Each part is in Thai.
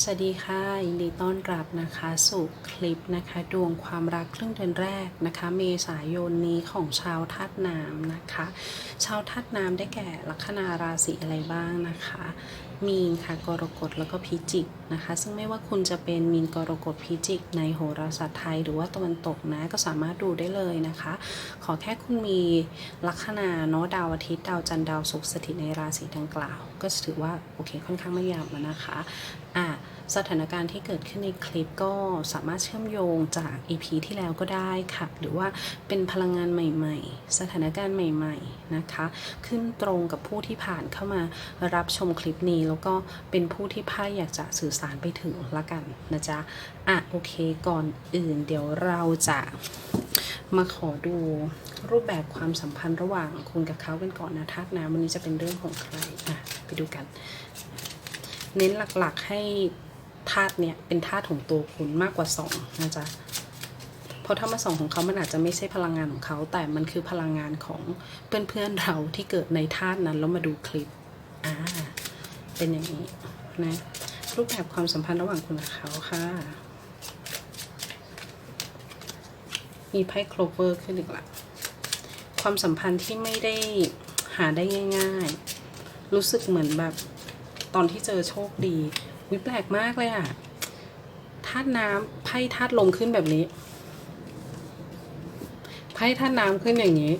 สวัสดีค่ะ ยินดีต้อนรับนะคะสู่คลิปนะคะดวงความรักครึ่งเดือนแรกนะคะ เมษายนนี้ของชาวธาตุน้ำนะคะ ชาวธาตุน้ำได้แก่ลัคนาราศีอะไรบ้างนะคะ มีนค่ะกรกฎแล้วก็พิจิกนะคะ ซึ่งไม่ว่าคุณจะเป็นมีนกรกฎพิจิก ในโหราศาสตร์ไทยหรือว่าตะวันตกนะก็สามารถดูได้เลยนะคะ ขอแค่คุณมีลัคนาเนาะดาวอาทิตย์ดาวจันทร์ดาวศุกร์สถิตในราศีดังกล่าว ก็ถือว่าโอเคค่อนข้างไม่ยาวแล้วนะคะ อะสถานการณ์ที่เกิดขึ้นในคลิปก็สามารถเชื่อมโยงจาก EP ที่แล้วก็ได้ค่ะ หรือว่าเป็นพลังงานใหม่ๆ สถานการณ์ใหม่ๆนะคะ ขึ้นตรงกับผู้ที่ผ่านเข้ามารับชมคลิปนี้ แล้วก็เป็นผู้ที่พ่ายอยากจะสื่อสารไปถึงละกันนะจ๊ะ อะโอเคก่อนอื่นเดี๋ยวเราจะมาขอดูรูปแบบความสัมพันธ์ระหว่างคุณกับเขากันก่อนนะทักนะวันนี้จะเป็นเรื่องของใครอะไปดูกัน เน้นหลักๆให้ธาตุเนี่ยเป็นธาตุของตัวคุณมากกว่าสองนะจ๊ะเพราะถ้ามาสองของเขามันอาจจะไม่ใช่พลังงานของเขาแต่มันคือพลังงานของเพื่อนๆเราที่เกิดในธาตุนั้นแล้วมาดูคลิปอ่าเป็นอย่างนี้นะรูปแบบความสัมพันธ์ระหว่างคุณกับเขาค่ะ มีไพ่โคลเวอร์ขึ้นอีกละความสัมพันธ์ที่ไม่ได้หาได้ง่าย ๆ รู้สึกเหมือนแบบ ตอนที่เจอโชคดีวิแปลกมากเลยอะธาตุน้ำไพ่ธาตุลมขึ้นแบบนี้ไพ่ธาตุน้ำขึ้นอย่างนี้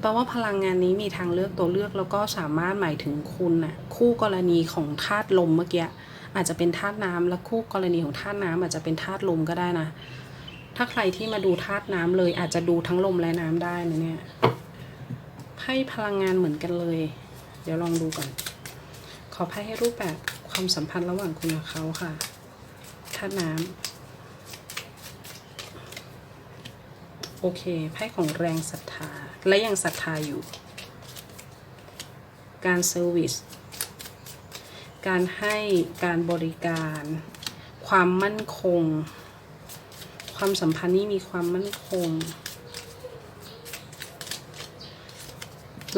แปลว่าพลังงานนี้มีทางเลือกตัวเลือกแล้วก็สามารถหมายถึงคุณน่ะคู่กรณีของธาตุลมเมื่อกี้อาจจะเป็นธาตุน้ำและคู่กรณีของธาตุน้ำอาจจะเป็นธาตุลมก็ได้นะ ถ้าใครที่มาดูธาตุน้ำเลย อาจจะดูทั้งลมและน้ำได้นะเนี่ยไพ่พลังงานเหมือนกันเลย เดี๋ยวลองดูก่อน ขอไพ่ให้รูปแบบความสัมพันธ์ระหว่างคุณกับเขาค่ะธาตุน้ำโอเคไพ่ของแรงศรัทธา และยังศรัทธาอยู่ การเซอร์วิส การให้การบริการ ความมั่นคง ความสัมพันธ์นี้มีความมั่นคง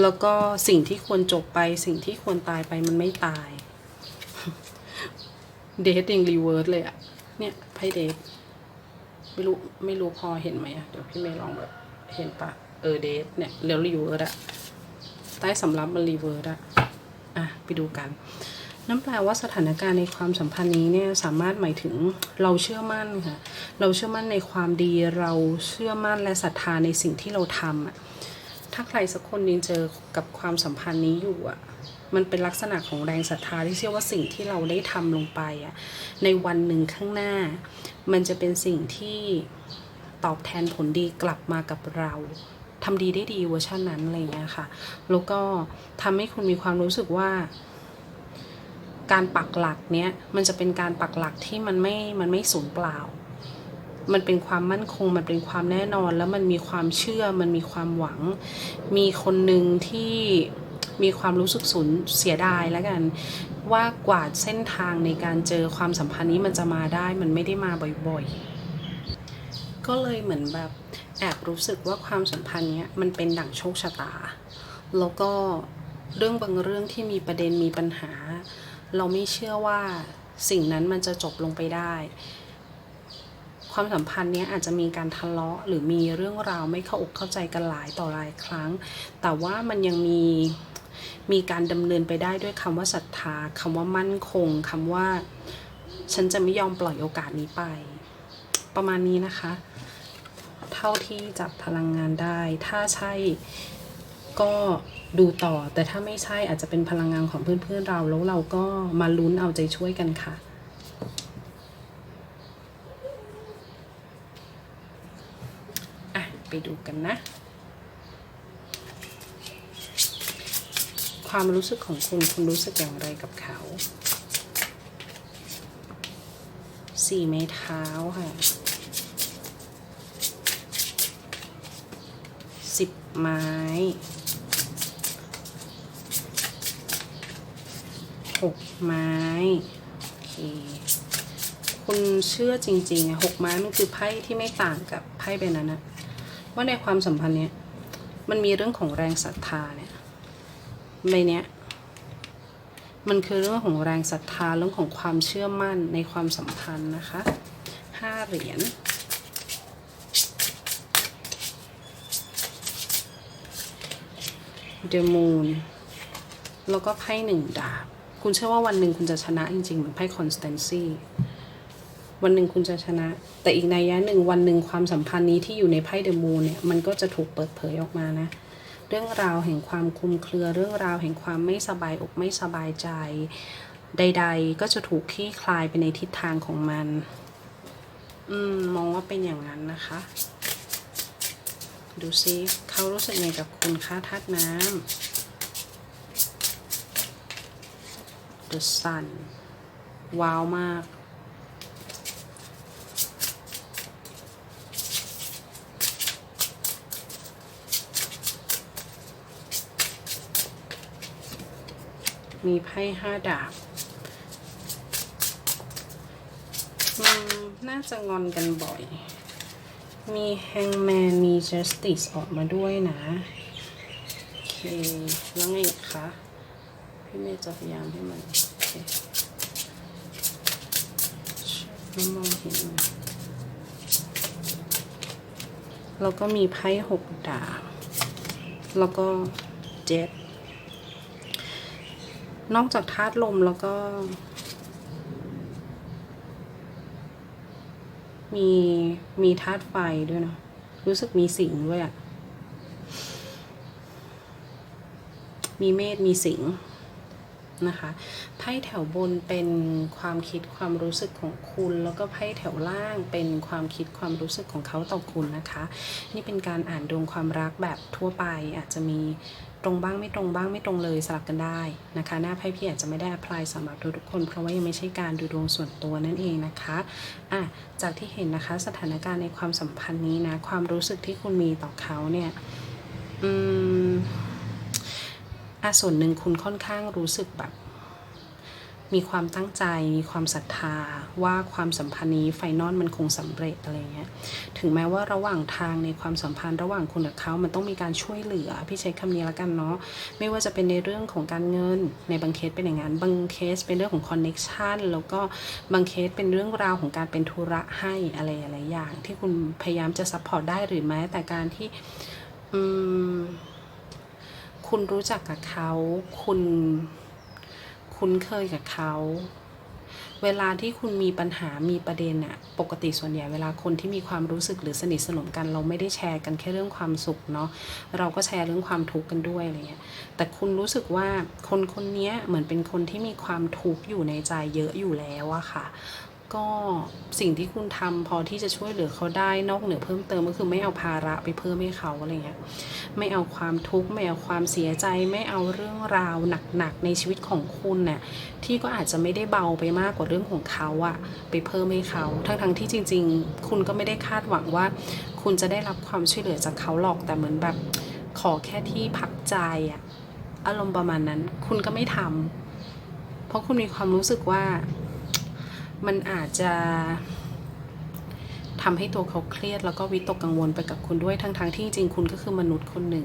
แล้วก็สิ่งที่ควรจบไป สิ่งที่ควรตายไปมันไม่ตาย เดทยังรีเวิร์สเลยอะเนี่ยไพ่เดทไม่รู้ไม่รู้พอเห็นไหมอะเดี๋ยวพี่เมย์ลองแบบเห็นปะเออเดทเนี่ยแล้วรีเวิร์สอะใต้สำรับมันรีเวิร์สอะอะไปดูกันนั่นแปลว่าสถานการณ์ในความสัมพันธ์นี้เนี่ยสามารถหมายถึงเราเชื่อมั่นค่ะ เราเชื่อมั่นในความดีเราเชื่อมั่นและศรัทธาในสิ่งที่เราทำอะ ถ้าใครสักคนยังเจอกับความสัมพันธ์นี้อยู่อะมันเป็นลักษณะของแรงศรัทธาที่เชื่อว่าสิ่งที่เราได้ทำลงไปอะในวันหนึ่งข้างหน้า มันจะเป็นสิ่งที่ตอบแทนผลดีกลับมากับเราทำดีได้ดีเวอร์ชันนั้นอะไรเงี้ยค่ะ แล้วก็ทำให้คุณมีความรู้สึกว่า การปักหลักเนี้ยมันจะเป็นการปักหลักที่มันไม่ มันไม่สูญเปล่า มันเป็นความมั่นคง มันเป็นความแน่นอน แล้วมันมีความเชื่อ มันมีความหวัง มีคนหนึ่งที่มีความรู้สึกสูญเสียดายแล้วกัน ว่ากว่าเส้นทางในการเจอความสัมพันธ์นี้มันจะมาได้มันไม่ได้มาบ่อยๆ ก็เลยเหมือนแบบแอบรู้สึกว่าความสัมพันธ์เนี้ยมันเป็นดั่งโชคชะตา แล้วก็เรื่องบางเรื่องที่มีประเด็นมีปัญหา เราไม่เชื่อว่าสิ่งนั้นมันจะจบลงไปได้ ความสัมพันธ์เนี้ยอาจจะมีการทะเลาะหรือมีเรื่องราวไม่เข้าอกเข้าใจกันหลายต่อหลายครั้ง แต่ว่ามันยังมีมีการดำเนินไปได้ด้วยคำว่าศรัทธาคำว่ามั่นคงคำว่า ฉันจะไม่ยอมปล่อยโอกาสนี้ไป ประมาณนี้นะคะ เท่าที่จับพลังงานได้ ถ้าใช่ก็ดูต่อ แต่ถ้าไม่ใช่อาจจะเป็นพลังงานของเพื่อนๆเราแล้วเราก็มาลุ้นเอาใจช่วยกันค่ะ อะ ไปดูกันนะ ความรู้สึกของคุณ คุณรู้สึกอย่างไรกับเขาสี่ไม้เท้าค่ะสิบไม้หกไม้โอเคคุณเชื่อจริงๆอะหกไม้มันคือไพ่ที่ไม่ต่างกับไพ่ใบนั้นนะ ว่าในความสัมพันธ์เนี้ยมันมีเรื่องของแรงศรัทธาเนี่ยใบเนี้ยมันคือเรื่องของแรงศรัทธาเรื่องของความเชื่อมั่นในความสัมพันธ์นะคะห้าเหรียญเดมูนแล้วก็ไพ่หนึ่งดาบ คุณเชื่อว่าวันหนึ่งคุณจะชนะจริงๆ เหมือนไพ่คอนสแตนซีวันหนึ่งคุณจะชนะ แต่อีกในยะหนึ่งวันหนึ่งความสัมพันธ์นี้ที่อยู่ในไพ่เดอะมูนเนี่ยมันก็จะถูกเปิดเผยออกมานะ เรื่องราวแห่งความคลุมเครือเรื่องราวแห่งความไม่สบายอกไม่สบายใจ ใด ๆ ก็จะถูกคลี่คลายไปในทิศทางของมัน อืมมองว่าเป็นอย่างนั้นนะคะ ดูซิเขารู้สึกไงกับคุณค่าธาตุน้ำ The Sun ว้าวมาก มีไพ่ห้าดาบน่าจะงอนกันบ่อย มีแฮงแมน มี justice ออกมาด้วยนะ โอเค แล้วไงคะ พี่เมย์จะพยายามให้มัน โอเคไม่มองเห็นแล้วก็มีไพ่หกดาบ แล้วก็เจ็ด นอกจากธาตุลมแล้วก็ มีมีธาตุไฟด้วยเนาะรู้สึกมีสิงด้วยอะมีเมษมีสิงนะคะไพ่แถวบนเป็นความคิดความรู้สึกของคุณ แล้วก็ไพ่แถวล่างเป็นความคิดความรู้สึกของเขาต่อคุณนะคะ นี่เป็นการอ่านดวงความรักแบบทั่วไปอาจจะมี ตรงบ้างไม่ตรงบ้างไม่ตรงเลยสลับกันได้นะคะ หน้าไพ่พี่อาจจะไม่ได้อพลายสำหรับทุกๆคน เพราะว่ายังไม่ใช่การดูดวงส่วนตัวนั่นเองนะคะอะจากที่เห็นนะคะสถานการณ์ในความสัมพันธ์นี้นะความรู้สึกที่คุณมีต่อเขาเนี่ยอืมอะส่วนหนึ่งคุณค่อนข้างรู้สึกแบบ มีความตั้งใจ มีความศรัทธา ว่าความสัมพันธ์นี้ไฟนอลมันคงสำเร็จอะไรเงี้ย ถึงแม้ว่าระหว่างทางในความสัมพันธ์ระหว่างคุณกับเขา มันต้องมีการช่วยเหลือ พี่ใช้คำนี้แล้วกันเนาะ ไม่ว่าจะเป็นในเรื่องของการเงิน ในบางเคสเป็นอย่างนั้น บางเคสเป็นเรื่องของคอนเน็กชันแล้วก็บางเคสเป็นเรื่องราวของการเป็นธุระให้อะไรอะไรอย่าง ที่คุณพยายามจะซัพพอร์ตได้หรือแม้แต่การที่อืมคุณรู้จักกับเขา คุณ คุ้นเคยกับเขา เวลาที่คุณมีปัญหามีประเด็นอะปกติส่วนใหญ่เวลาคนที่มีความรู้สึกหรือสนิทสนมกัน เราไม่ได้แชร์กันแค่เรื่องความสุขเนาะเราก็แชร์เรื่องความทุกข์กันด้วยอะไรเงี้ยแต่คุณรู้สึกว่าคนคนนี้เหมือนเป็นคนที่มีความทุกข์อยู่ในใจเยอะอยู่แล้วอะค่ะ ก็สิ่งที่คุณทำพอที่จะช่วยเหลือเขาได้นอกเหนือเพิ่มเติมก็คือไม่เอาภาระไปเพิ่มให้เขาอะไรเงี้ยไม่เอาความทุกข์ไม่เอาความเสียใจ ไม่เอาเรื่องราวหนักๆในชีวิตของคุณน่ะที่ก็อาจจะไม่ได้เบาไปมากกว่าเรื่องของเขาอะไปเพิ่มให้เขา ทั้งๆที่จริง ๆ คุณก็ไม่ได้คาดหวังว่า คุณจะได้รับความช่วยเหลือจากเขาหรอกแต่เหมือนแบบขอแค่ที่พักใจอะอารมณ์ประมาณนั้น คุณก็ไม่ทำเพราะคุณมีความรู้สึกว่า มันอาจจะทำให้ตัวเขาเครียดแล้วก็วิตกกังวลไปกับคุณด้วยทั้งๆทที่จริงคุณก็คือมนุษย์คนหนึ่ง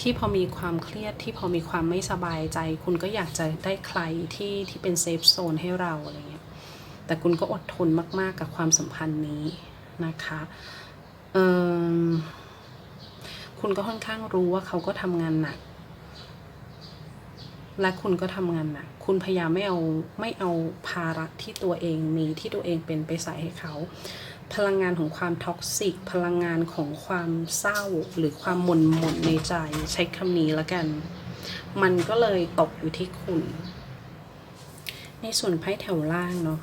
ที่พอมีความเครียดที่พอมีความไม่สบายใจ คุณก็อยากจะได้ใครที่ที่เป็นเซฟโซนให้เราอะไรเงี้ยแต่คุณก็อดทนมาก ๆ กับความสัมพันธ์นี้นะคะคุณก็ค่อนข้างรู้ว่าเขาก็ทำงานหนัก และคุณก็ทำงานหนักคุณพยายามไม่เอาไม่เอาภาระที่ตัวเองมีที่ตัวเองเป็นไปใส่ให้เขา พลังงานของความท็อกซิก พลังงานของความเศร้าหรือความหม่นหม่นในใจใช้คำนี้แล้วกัน มันก็เลยตกอยู่ที่คุณ ในส่วนไพ่แถวล่างเนาะ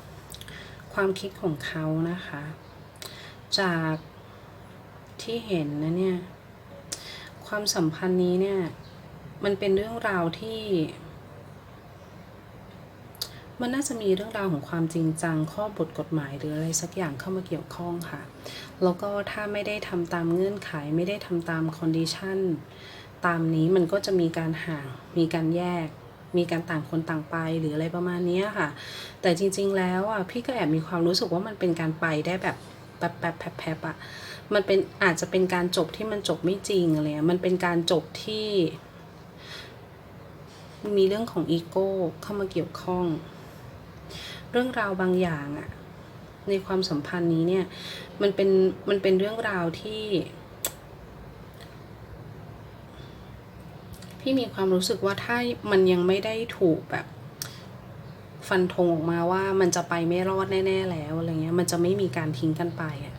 ความคิดของเขานะคะ จากที่เห็นนะเนี่ย ความสัมพันธ์นี้เนี่ย มันเป็นเรื่องราวที่ มันน่าจะมีเรื่องราวของความจริงจัง ข้อบทกฎหมายหรืออะไรสักอย่างเข้ามาเกี่ยวข้องค่ะ แล้วก็ถ้าไม่ได้ทำตามเงื่อนไขไม่ได้ทำตามคอนดิชันตามนี้มันก็จะมีการห่าง มีการแยก มีการต่างคนต่างไปหรืออะไรประมาณนี้ค่ะ แต่จริง ๆ แล้วอะพี่ก็แอบมีความรู้สึกว่ามันเป็นการไปได้แบบแป๊บแป๊บแป๊บแป๊บอะมันเป็นอาจจะเป็นการจบที่มันจบไม่จริงอะไรมันเป็นการจบที่ มีเรื่องของอีโก้เข้ามาเกี่ยวข้อง เรื่องราวบางอย่างอะในความสัมพันธ์นี้เนี่ย มันเป็นมันเป็นเรื่องราวที่พี่มีความรู้สึกว่าถ้ามันยังไม่ได้ถูกแบบ ฟันธงออกมาว่ามันจะไปไม่รอดแน่ ๆ แล้วอะไรเงี้ย มันจะไม่มีการทิ้งกันไปอะ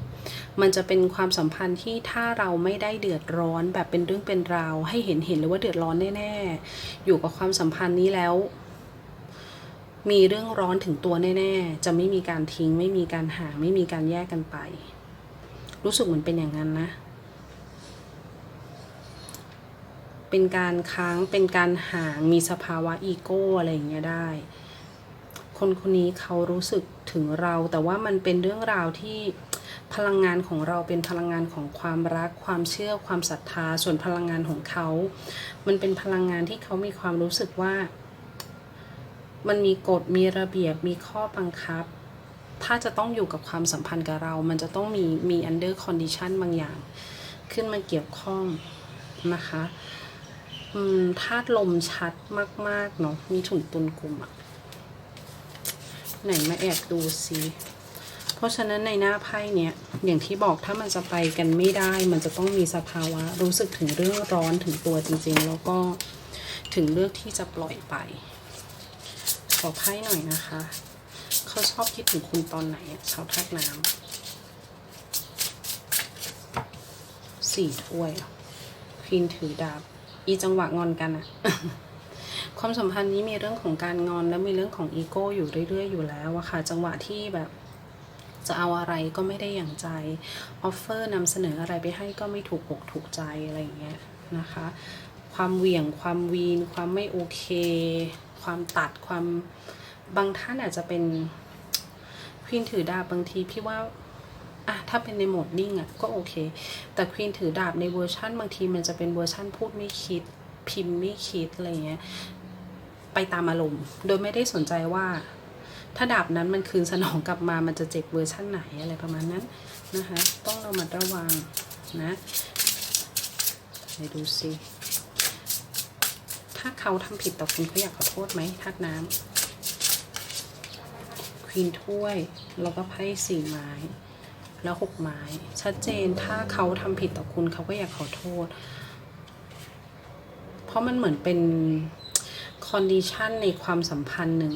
มันจะเป็นความสัมพันธ์ที่ถ้าเราไม่ได้เดือดร้อนแบบเป็นเรื่องเป็นราว ให้เห็นเห็นเลยว่าเดือดร้อนแน่ๆ อยู่กับความสัมพันธ์นี้แล้ว มีเรื่องร้อนถึงตัวแน่ๆ จะไม่มีการทิ้ง ไม่มีการห่างไม่มีการแยกกันไป รู้สึกเหมือนเป็นอย่างนั้นนะเป็นการค้างเป็นการห่างมีสภาวะอีโก้อะไรอย่างเงี้ยได้ คนคนนี้เขารู้สึกถึงเราแต่ว่ามันเป็นเรื่องราวที่ พลังงานของเราเป็นพลังงานของความรัก ความเชื่อ ความศรัทธา ส่วนพลังงานของเขา มันเป็นพลังงานที่เขามีความรู้สึกว่า มันมีกฎ มีระเบียบ มีข้อบังคับ ถ้าจะต้องอยู่กับความสัมพันธ์กับเรา มันจะต้องมี มี under condition บางอย่าง ขึ้นมาเกี่ยวข้องนะคะธาตุลมชัดมาก ๆ เนาะมีถุนตุนกลุ่มอะไหนมาแอบดูซิ เพราะฉะนั้นในหน้าไพ่เนี้ยอย่างที่บอกถ้ามันจะไปกันไม่ได้ มันจะต้องมีสภาวะ รู้สึกถึงเรื่องร้อนถึงตัวจริงๆ แล้วก็ถึงเลือกที่จะปล่อยไป ขอไพ่หน่อยนะคะ เขาชอบคิดถึงคุณตอนไหนชาวธาตุน้ำสี่ถ้วยควีนถือดาบ อีจังหวะงอนกันอะความสัมพันธ์นี้มีเรื่องของการงอนและมีเรื่องของอีโก้อยู่เรื่อยๆอยู่แล้วอะค่ะ จังหวะที่แบบ จะเอาอะไรก็ไม่ได้อย่างใจออฟเฟอร์นำเสนออะไรไปให้ก็ไม่ถูกอกถูกใจอะไรอย่างเงี้ยนะคะ ความเหวี่ยงความวีน ความไม่โอเค ความตัดความบางท่านอาจจะเป็นควีนถือดาบบางทีพี่ว่าอะถ้าเป็นในโหมดนิ่งอะก็โอเค แต่ควีนถือดาบในเวอร์ชั่นบางทีมันจะเป็นเวอร์ชั่นพูดไม่คิด พิมพ์ไม่คิดอะไรเงี้ยไปตามอารมณ์ โดยไม่ได้สนใจว่า ถ้าดาบนั้นมันคืนสนองกลับมามันจะเจ็บเวอร์ชั่นไหนอะไรประมาณนั้นนะคะ ต้องเรามาระวังนะไปดูสิถ้าเขาทำผิดต่อคุณเขาอยากขอโทษไหมทัดน้ำควีนถ้วยแล้วก็ไพ่สี่ไม้แล้วหกไม้ชัดเจนถ้าเขาทำผิดต่อคุณเขาก็อยากขอโทษ เพราะมันเหมือนเป็นคอนดิชันในความสัมพันธ์หนึ่ง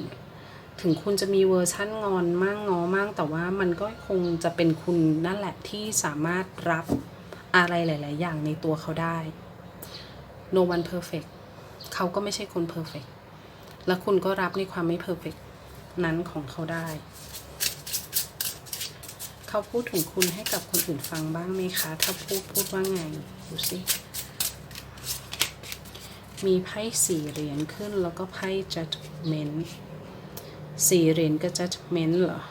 ถึงคุณจะมีเวอร์ชั่นงอนมากงอมาก แต่ว่ามันก็คงจะเป็นคุณนั่นแหละที่สามารถรับอะไรหลาย ๆ อย่างในตัวเขาได้ no one perfect เขาก็ไม่ใช่คน perfect และคุณก็รับในความไม่ perfect นั้นของเขาได้ เขาพูดถึงคุณให้กับคนอื่นฟังบ้างไหมคะ ถ้าพูดพูดว่าไง ดูสิ มีไพ่สี่เหรียญขึ้นแล้วก็ไพ่ judgment สี่เหรียญกับ judgment เหรอ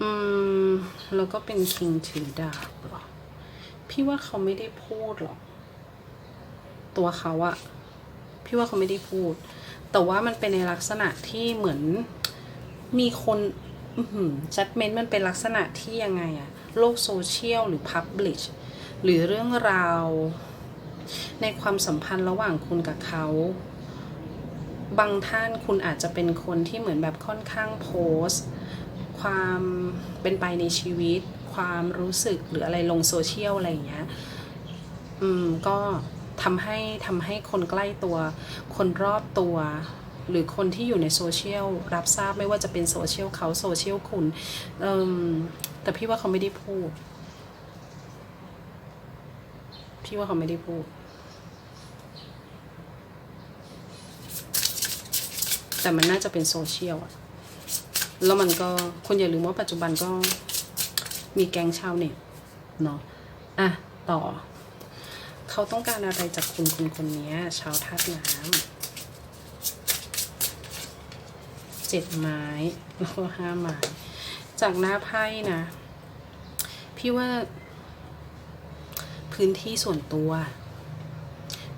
อืม แล้วก็เป็น king ถือดาบเหรอ พี่ว่าเขาไม่ได้พูดหรอก ตัวเขาอะพี่ว่าเขาไม่ได้พูด แต่ว่ามันเป็นในลักษณะที่เหมือนมีคนจัดเมนต์มันเป็นลักษณะที่ยังไงอะโลกโซเชียลหรือพับลิชหรือเรื่องราว ในความสัมพันธ์ระหว่างคุณกับเขา บางท่านคุณอาจจะเป็นคนที่เหมือนแบบค่อนข้างโพสต์ความเป็นไปในชีวิต ความรู้สึกหรืออะไรลงโซเชียลอะไรอย่างเงี้ยอืมก็ทำให้ทำให้คนใกล้ตัว คนรอบตัว หรือคนที่อยู่ในโซเชียลรับทราบไม่ว่าจะเป็นโซเชียลเขาโซเชียลคุณแต่พี่ว่าเขาไม่ได้พูด พี่ว่าเขาไม่ได้พูด แต่มันน่าจะเป็นโซเชียลอะแล้วมันก็คุณอย่าลืมว่าปัจจุบันก็มีแก๊งชาวเน็ตเนาะอะต่อ เขาต้องการอะไรจากคุณคุณคนนี้ชาวธาตุน้ำเจ็ดไม้แล้วก็ห้าไม้จากหน้าไพ่นะ พี่ว่าพื้นที่ส่วนตัว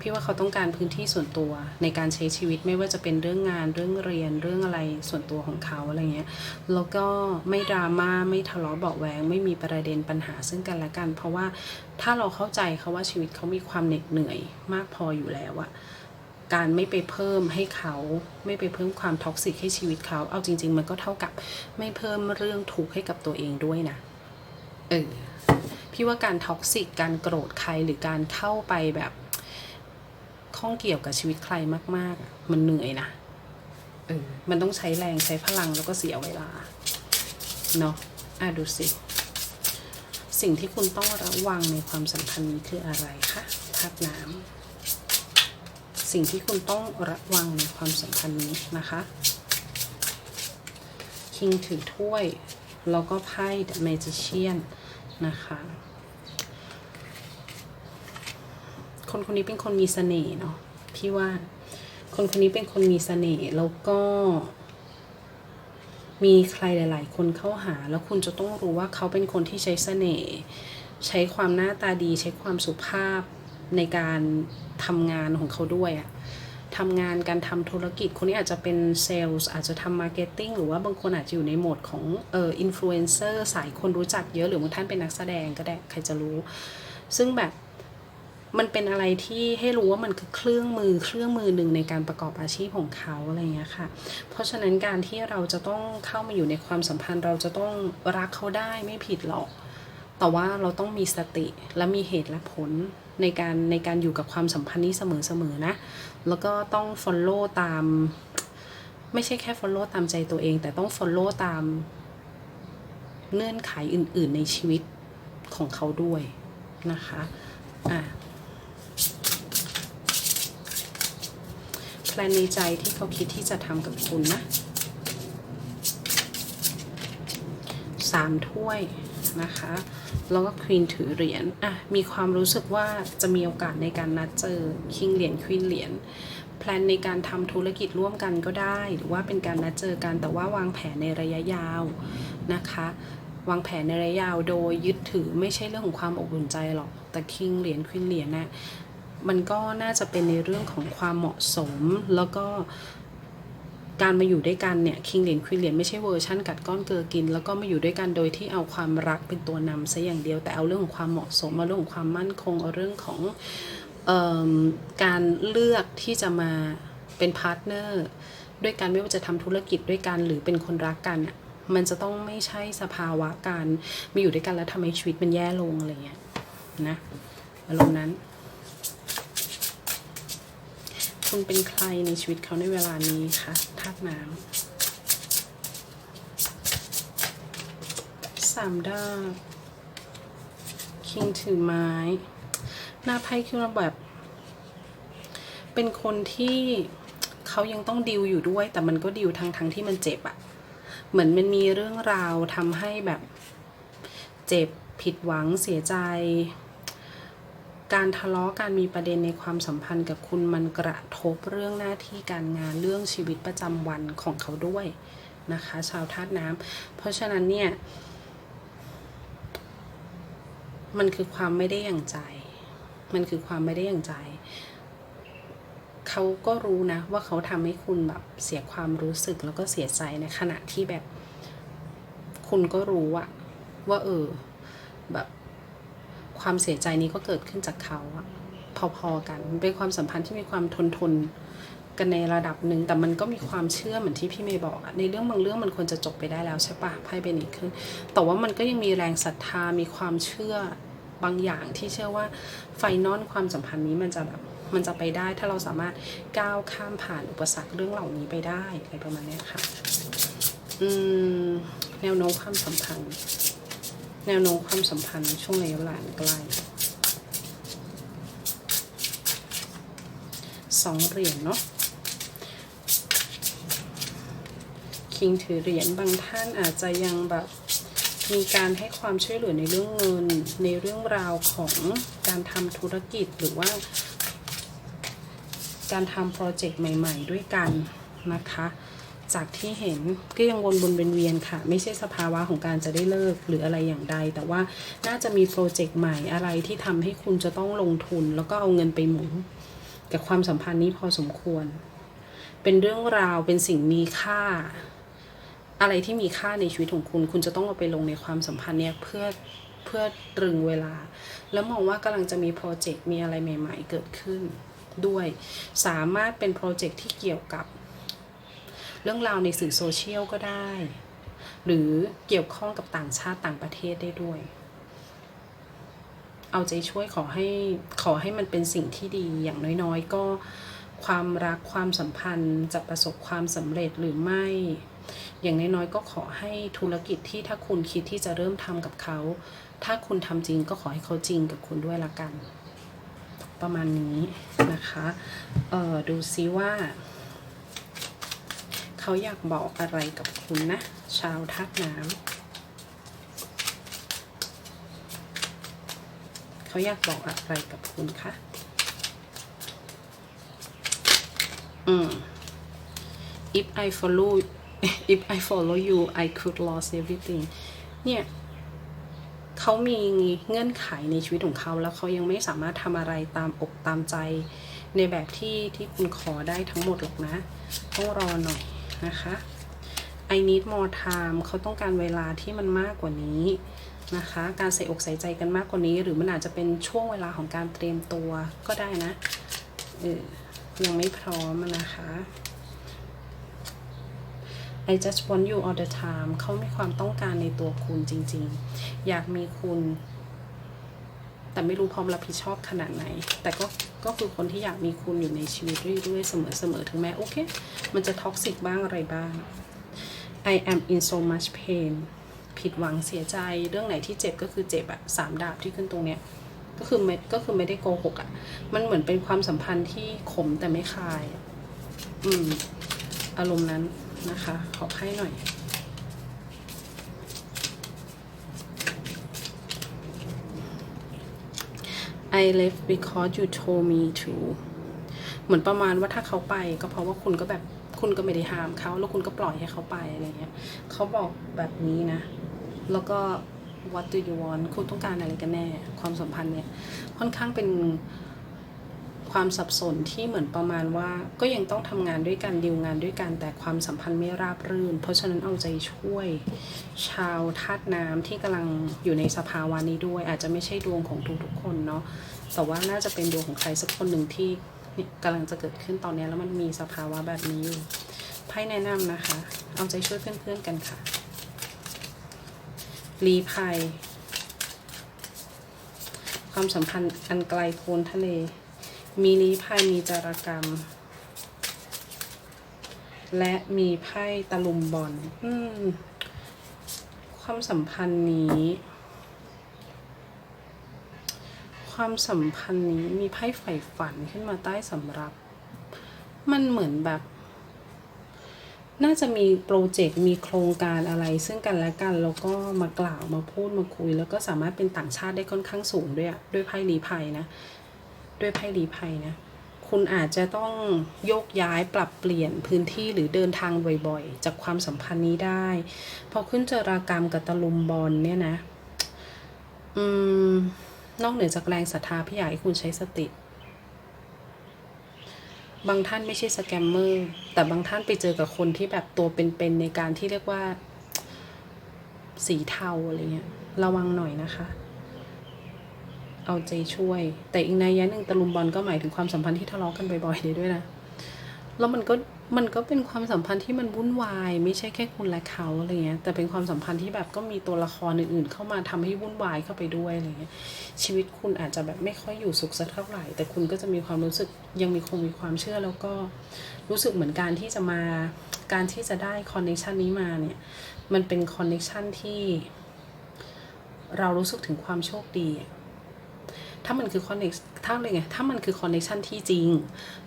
พี่ว่าเขาต้องการพื้นที่ส่วนตัวในการใช้ชีวิตไม่ว่าจะเป็นเรื่องงานเรื่องเรียนเรื่องอะไรส่วนตัวของเขาอะไรเงี้ยแล้วก็ไม่ดราม่าไม่ทะเลาะเบาแวงไม่มีประเด็นปัญหาซึ่งกันและกัน เพราะว่าถ้าเราเข้าใจเขาว่าชีวิตเขามีความเหน็ดเหนื่อยมากพออยู่แล้วอะการไม่ไปเพิ่มให้เขาไม่ไปเพิ่มความท็อกซิกให้ชีวิตเขา เอาจริง ๆ มันก็เท่ากับไม่เพิ่มเรื่องทุกข์ให้กับตัวเองด้วยนะเออพี่ว่าการท็อกซิกการโกรธใครหรือการเข้าไปแบบ ข้องเกี่ยวกับชีวิตใครมากๆ มันเหนื่อยนะเออมันต้องใช้แรงใช้พลังแล้วก็เสียเวลา เนาะอะดูสิ สิ่งที่คุณต้องระวังในความสัมพันธ์นี้คืออะไรคะธาตุน้ำสิ่งที่คุณต้องระวังในความสัมพันธ์นี้นะคะคิงถือถ้วย แล้วก็ไพ่ The Magician นะคะ คนคนนี้เป็นคนมีเสน่ห์เนาะพี่ว่า คนคนนี้เป็นคนมีเสน่ห์แล้วก็ มีใครหลาย ๆ คนเข้าหา แล้วคุณจะต้องรู้ว่าเขาเป็นคนที่ใช้เสน่ห์ใช้ความหน้าตาดี ใช้ความสุภาพในการทำงานของเขาด้วยอะทำงานการทำธุรกิจคนนี้อาจจะเป็นเซลล์อาจจะทำมาร์เก็ตติ้งหรือว่าบางคนอาจจะอยู่ในโหมดของเอ่ออินฟลูเอนเซอร์สายคนรู้จักเยอะหรือบางท่านเป็นนักแสดงก็ได้ใครจะรู้ ซึ่งแบบ มันเป็นอะไรที่ให้รู้ว่ามันคือเครื่องมือเครื่องมือหนึ่งในการประกอบอาชีพของเขาอะไรเงี้ยค่ะ เพราะฉะนั้นการที่เราจะต้องเข้ามาอยู่ในความสัมพันธ์ เราจะต้องรักเขาได้ไม่ผิดหรอก แต่ว่าเราต้องมีสติและมีเหตุและผลในการในการอยู่กับความสัมพันธ์นี้เสมอๆนะ แล้วก็ต้อง follow ตาม ไม่ใช่แค่ follow ตามใจตัวเอง แต่ต้อง follow ตามเงื่อนไขอื่น ๆ ในชีวิตของเขาด้วยนะคะ อะ แพลนในใจที่เขาคิดที่จะทำกับคุณนะสามถ้วยนะคะ แล้วก็ควีนถือเหรียญอะมีความรู้สึกว่าจะมีโอกาสในการนัดเจอคิงเหรียญควีนเหรียญแพลนในการทำธุรกิจร่วมกันก็ได้ หรือว่าเป็นการนัดเจอกันแต่ว่าวางแผนในระยะยาวนะคะวางแผนในระยะยาวโดยยึดถือไม่ใช่เรื่องของความอบอุ่นใจหรอก แต่คิงเหรียญควีนเหรียญนะ มันก็น่าจะเป็นในเรื่องของความเหมาะสม แล้วก็การมาอยู่ด้วยกันเนี่ยคิงเหรียญควีนเหรียญไม่ใช่เวอร์ชั่นกัดก้อนเกลือกิน แล้วก็มาอยู่ด้วยกันโดยที่เอาความรักเป็นตัวนำซะอย่างเดียว แต่เอาเรื่องของความเหมาะสมเอาเรื่องของความมั่นคงเอาเรื่องของเอการเลือกที่จะมาเป็นพาร์ทเนอร์ด้วยกันไม่ว่าจะทำธุรกิจด้วยกันหรือเป็นคนรักกันมันจะต้องไม่ใช่สภาวะการมาอยู่ด้วยกันแล้วทำให้ชีวิตมันแย่ลงอะไรเงี้ยนะอารมณ์นั้น คุณเป็นใครในชีวิตเขาในเวลานี้คะธาตุน้ำสามดาบคิงถือไม้ หน้าไพ่คือแบบ เป็นคนที่เขายังต้องดิวอยู่ด้วย แต่มันก็ดิวทั้งทั้งที่มันเจ็บอะเหมือนมันมีเรื่องราวทำให้แบบ เจ็บผิดหวังเสียใจ การทะเลาะการมีประเด็นในความสัมพันธ์กับคุณมันกระทบเรื่องหน้าที่การงานเรื่องชีวิตประจำวันของเขาด้วยนะคะ ชาวธาตุน้ำเพราะฉะนั้นเนี่ย มันคือความไม่ได้อย่างใจ มันคือความไม่ได้อย่างใจเขาก็รู้นะว่าเขาทำให้คุณแบบเสียความรู้สึกแล้วก็เสียใจในขณะที่แบบ คุณก็รู้อะว่าเออแบบ ความเสียใจนี้ก็เกิดขึ้นจากเขาอะพอๆกันเป็นความสัมพันธ์ที่มีความทนทนกันในระดับหนึ่งแต่มันก็มีความเชื่อเหมือนที่พี่เมย์บอกอะในเรื่องบางเรื่องมันควรจะจบไปได้แล้วใช่ปะไพ่เบนนี้ขึ้น แต่ว่ามันก็ยังมีแรงศรัทธามีความเชื่อบางอย่างที่เชื่อว่าไฟนอลความสัมพันธ์นี้มันจะแบบมันจะไปได้ถ้าเราสามารถก้าวข้ามผ่านอุปสรรคเรื่องเหล่านี้ไปได้อะไรประมาณนี้ค่ะ อืม แนวโน้มความสัมพันธ์ แนวโน้มความสัมพันธ์ช่วงระยะเวลาอันใกล้สองเหรียญเนาะคิงถือเหรียญบางท่านอาจจะยังแบบมีการให้ความช่วยเหลือในเรื่องเงินในเรื่องราวของการทำธุรกิจหรือว่า การทำโปรเจกต์ใหม่ ๆ ด้วยกันนะคะ จากที่เห็นก็ยังวนบนเวียนเวียนๆค่ะ ไม่ใช่สภาวะของการจะได้เลิกหรืออะไรอย่างใด แต่ว่าน่าจะมีโปรเจกต์ใหม่อะไรที่ทำให้คุณจะต้องลงทุน แล้วก็เอาเงินไปหมุนกับความสัมพันธ์นี้พอสมควร เป็นเรื่องราวเป็นสิ่งมีค่า อะไรที่มีค่าในชีวิตของคุณ คุณจะต้องเอาไปลงในความสัมพันธ์เนี้ยเพื่อเพื่อตรึงเวลา แล้วมองว่ากำลังจะมีโปรเจกต์มีอะไรใหม่ ๆ เกิดขึ้นด้วย สามารถเป็นโปรเจกต์ที่เกี่ยวกับ เรื่องราวในสื่อโซเชียลก็ได้ หรือเกี่ยวข้องกับต่างชาติต่างประเทศได้ด้วย เอาใจช่วยขอให้ขอให้มันเป็นสิ่งที่ดีอย่างน้อยๆ ก็ความรักความสัมพันธ์จะประสบความสำเร็จหรือไม่ อย่างน้อยๆก็ขอให้ธุรกิจที่ถ้าคุณคิดที่จะเริ่มทำกับเขา ถ้าคุณทำจริงก็ขอให้เขาจริงกับคุณด้วยละกัน ประมาณนี้นะคะ เออดูซิว่า เขาอยากบอกอะไรกับคุณนะ ชาวทักน้ำเขาอยากบอกอะไรกับคุณคะอืม if I follow if I follow you I could lose everything เนี่ยเขามีเงื่อนไขในชีวิตของเขาแล้วเขายังไม่สามารถทำอะไรตามอกตามใจในแบบที่ที่คุณขอได้ทั้งหมดหรอกนะ ต้องรอหน่อย นะคะ I need more time เขาต้องการเวลาที่มันมากกว่านี้นะคะ การใส่อกใส่ใจกันมากกว่านี้ หรือมันอาจจะเป็นช่วงเวลาของการเตรียมตัวก็ได้นะเออยังไม่พร้อมนะคะ I just want you all the time เขามีความต้องการในตัวคุณจริงๆ อยากมีคุณ แต่ไม่รู้พร้อมรับผิดชอบขนาดไหน แต่ก็ก็คือคนที่อยากมีคุณอยู่ในชีวิตเรื่อยๆเสมอๆถึงแม้โอเค มันจะท็อกซิกบ้างอะไรบ้าง I am in so much pain ผิดหวังเสียใจเรื่องไหนที่เจ็บก็คือเจ็บอะสามดาบที่ขึ้นตรงเนี้ยก็คือไม่ก็คือไม่ได้โกหกอะมันเหมือนเป็นความสัมพันธ์ที่ขมแต่ไม่คายอะอืม อารมณ์นั้นนะคะ ขอให้หน่อย I left because you told me to เหมือนประมาณว่าถ้าเขาไป ก็เพราะว่าคุณก็แบบคุณก็ไม่ได้ห้ามเขา แล้วคุณก็ปล่อยให้เขาไปอะไรเงี้ยเขาบอกแบบนี้นะ แล้วก็ what do you want คุณต้องการอะไรกันแน่ ความสัมพันธ์เนี่ย ค่อนข้างเป็น ความสับสนที่เหมือนประมาณว่า ก็ยังต้องทำงานด้วยกันดีลงานด้วยกัน แต่ความสัมพันธ์ไม่ราบรื่น เพราะฉะนั้นเอาใจช่วย ชาวธาตุน้ำที่กำลังอยู่ในสภาวะนี้ด้วย อาจจะไม่ใช่ดวงของทุกๆคนเนาะแต่ว่าน่าจะเป็นดวงของใครสักคนหนึ่งที่กำลังจะเกิดขึ้นตอนนี้แล้วมันมีสภาวะแบบนี้อยู่ไพ่แนะนำนะคะ เอาใจช่วยเพื่อนๆกันค่ะรีภัยความสัมพันธ์อันไกลโพ้นทะเล มีรีภัยมีจารกรรม และมีไพ่ตะลุมบอลอความสัมพันธ์นี้ ความสัมพันธ์นี้มีไพ่ใฝ่ฝันขึ้นมาใต้สำรับ มันเหมือนแบบ น่าจะมีโปรเจกต์มีโครงการอะไร ซึ่งกันและกันแล้วก็มากล่าวมาพูดมาคุย แล้วก็สามารถเป็นต่างชาติได้ค่อนข้างสูงด้วยด้วยไพ่รีภัยนะ ด้วยไพ่รีภัยนะ คุณอาจจะต้องโยกย้ายปรับเปลี่ยนพื้นที่หรือเดินทางบ่อยๆ จากความสัมพันธ์นี้ได้ พอขึ้นเจรากรรมกับตะลุมบอลเนี่ยนะ อืม นอกเหนือจากแรงศรัทธาพี่อยากให้คุณใช้สติ บางท่านไม่ใช่สแกมเมอร์ แต่บางท่านไปเจอกับคนที่แบบตัวเป็นๆในการที่เรียกว่า สีเทาอะไรเงี้ย ระวังหน่อยนะคะ เอาใจช่วย แต่อีกนัยยะหนึ่งตะลุมบอลก็หมายถึงความสัมพันธ์ที่ทะเลาะกันบ่อยๆด้ด้วยนะแล้วมันก็มันก็เป็นความสัมพันธ์ที่มันวุ่นวาย ไม่ใช่แค่คุณและเขาอะไรเงี้ยแต่เป็นความสัมพันธ์ที่แบบก็มีตัวละครอื่นๆ เข้ามาทำให้วุ่นวายเข้าไปด้วยอะไรเงี้ยชีวิตคุณอาจจะแบบไม่ค่อยอยู่สุขสักเท่าไหร่ แต่คุณก็จะมีความรู้สึกยังมีคงมีความเชื่อแล้วก็รู้สึกเหมือนการที่จะมาการที่จะได้คอนเนคชันนี้มาเนี่ยมันเป็นคอนเนคชันที่เรารู้สึกถึงความโชคดีอะ ถ้ามันคือคอนเนคถ้าเลยไงถ้ามันคือคอนเนคชันที่จริง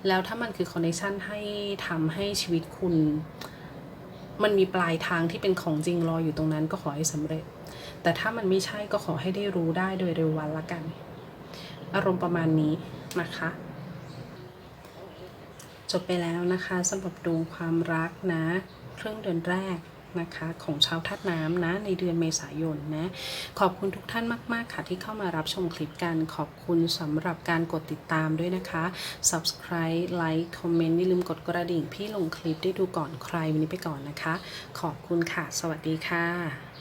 แล้วถ้ามันคือคอนเนคชันให้ทำให้ชีวิตคุณ มันมีปลายทางที่เป็นของจริงรออยู่ตรงนั้นก็ขอให้สำเร็จ แต่ถ้ามันไม่ใช่ก็ขอให้ได้รู้ได้โดยเร็ววันละกัน อารมณ์ประมาณนี้นะคะ จบไปแล้วนะคะสำหรับดวงความรักนะครึ่งเดือนแรก นะคะของชาวธาตุน้ำนะในเดือนเมษายนนะขอบคุณทุกท่านมาก ๆ ค่ะที่เข้ามารับชมคลิปกันขอบคุณสำหรับการกดติดตามด้วยนะคะ subscribe like comment อย่าลืมกดกระดิ่งพี่ลงคลิปได้ดูก่อนใครวันนี้ไปก่อนนะคะ ขอบคุณค่ะ สวัสดีค่ะ